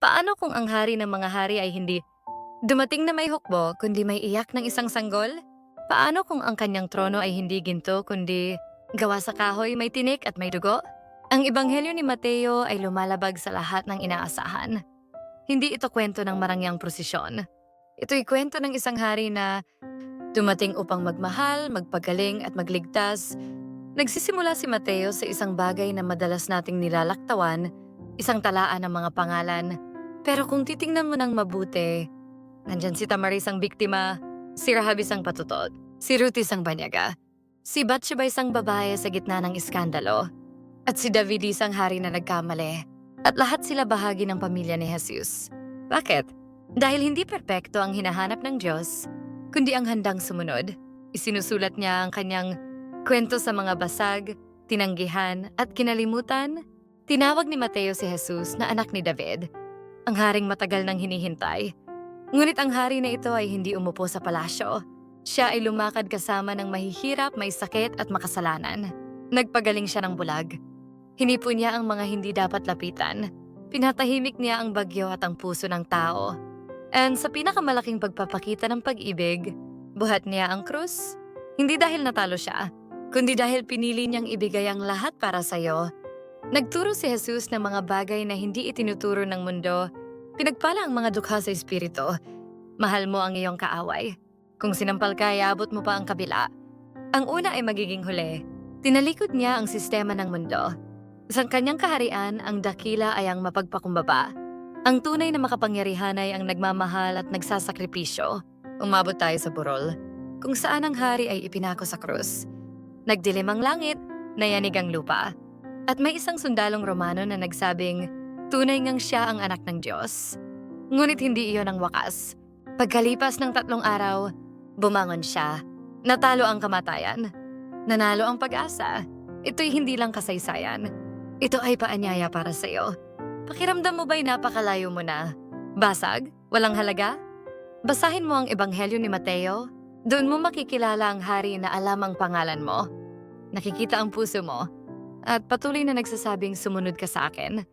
Paano kung ang hari ng mga hari ay hindi dumating na may hukbo kundi may iyak ng isang sanggol? Paano kung ang kanyang trono ay hindi ginto kundi gawa sa kahoy, may tinik at may dugo? Ang ebanghelyo ni Mateo ay lumalabag sa lahat ng inaasahan. Hindi ito kwento ng marangyang prosesyon. Ito'y kwento ng isang hari na dumating upang magmahal, magpagaling at magligtas. Nagsisimula si Mateo sa isang bagay na madalas nating nilalaktawan, isang talaan ng mga pangalan. Pero kung titingnan mo ng mabuti, nandyan si Tamaris ang biktima, si Rahab isang patutot, si Ruth isang banyaga, si Bathsheba isang babae sa gitna ng iskandalo, at si David isang hari na nagkamali. At lahat sila bahagi ng pamilya ni Jesus. Bakit? Dahil hindi perpekto ang hinahanap ng Diyos, kundi ang handang sumunod. Isinusulat niya ang kanyang kwento sa mga basag, tinanggihan at kinalimutan. Tinawag ni Mateo si Jesus na anak ni David, ang haring matagal nang hinihintay. Ngunit ang hari na ito ay hindi umupo sa palasyo. Siya ay lumakad kasama ng mahihirap, may sakit at makasalanan. Nagpagaling siya ng bulag. Hinipo niya ang mga hindi dapat lapitan. Pinatahimik niya ang bagyo at ang puso ng tao. And sa pinakamalaking pagpapakita ng pag-ibig, buhat niya ang krus. Hindi dahil natalo siya, kundi dahil pinili niyang ibigay ang lahat para sa'yo. Nagturo si Jesus ng mga bagay na hindi itinuturo ng mundo. Pinagpala ang mga dukha sa espiritu. Mahal mo ang iyong kaaway. Kung sinampal ka, iabot mo pa ang kabila. Ang una ay magiging huli. Tinalikod niya ang sistema ng mundo. Sa kanyang kaharian, ang dakila ay ang mapagpakumbaba. Ang tunay na makapangyarihan ay ang nagmamahal at nagsasakripisyo. Umabot tayo sa burol, kung saan ang hari ay ipinako sa krus. Nagdilim ang langit, nayanig ang lupa. At may isang sundalong Romano na nagsabing, tunay ngang siya ang anak ng Diyos. Ngunit hindi iyon ang wakas. Pagkalipas ng tatlong araw, bumangon siya. Natalo ang kamatayan. Nanalo ang pag-asa. Ito'y hindi lang kasaysayan. Ito ay paanyaya para sa'yo. Pakiramdam mo ba'y napakalayo mo na? Basag? Walang halaga? Basahin mo ang Ebanghelyo ni Mateo. Doon mo makikilala ang hari na alam ang pangalan mo. Nakikita ang puso mo. At patuloy na nagsasabing sumunod ka sa akin.